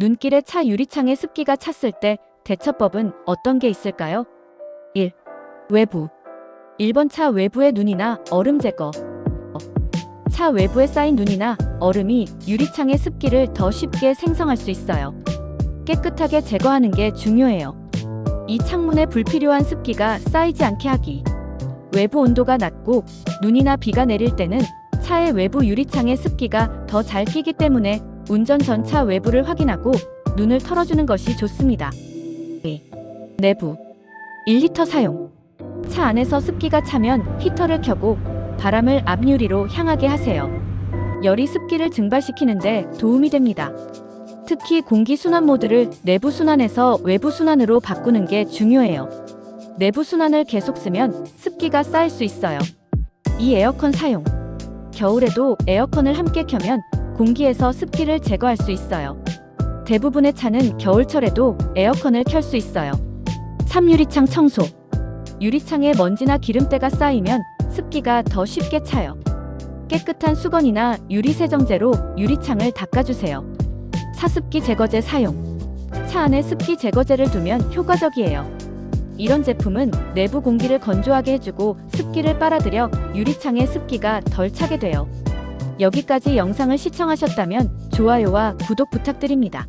눈길에 차 유리창에 습기가 찼을 때 대처법은 어떤 게 있을까요? 1. 외부 1번 차 외부의 눈이나 얼음 제거 어. 차 외부에 쌓인 눈이나 얼음이 유리창의 습기를 더 쉽게 생성할 수 있어요. 깨끗하게 제거하는 게 중요해요. 이 창문에 불필요한 습기가 쌓이지 않게 하기. 외부 온도가 낮고 눈이나 비가 내릴 때는 차의 외부 유리창에 습기가 더 잘 끼기 때문에 운전 전차 외부를 확인하고 눈을 털어주는 것이 좋습니다. 2. 내부 1리터 사용 차 안에서 습기가 차면 히터를 켜고 바람을 앞유리로 향하게 하세요. 열이 습기를 증발시키는데 도움이 됩니다. 특히 공기 순환 모드를 내부 순환에서 외부 순환으로 바꾸는 게 중요해요. 내부 순환을 계속 쓰면 습기가 쌓일 수 있어요. 이 에어컨 사용. 겨울에도 에어컨을 함께 켜면 공기에서 습기를 제거할 수 있어요. 대부분의 차는 겨울철에도 에어컨을 켤 수 있어요. 3. 유리창 청소. 유리창에 먼지나 기름때가 쌓이면 습기가 더 쉽게 차요. 깨끗한 수건이나 유리세정제로 유리창을 닦아주세요. 사습기 제거제 사용. 차 안에 습기 제거제를 두면 효과적이에요. 이런 제품은 내부 공기를 건조하게 해주고 습기를 빨아들여 유리창에 습기가 덜 차게 돼요. 여기까지 영상을 시청하셨다면 좋아요와 구독 부탁드립니다.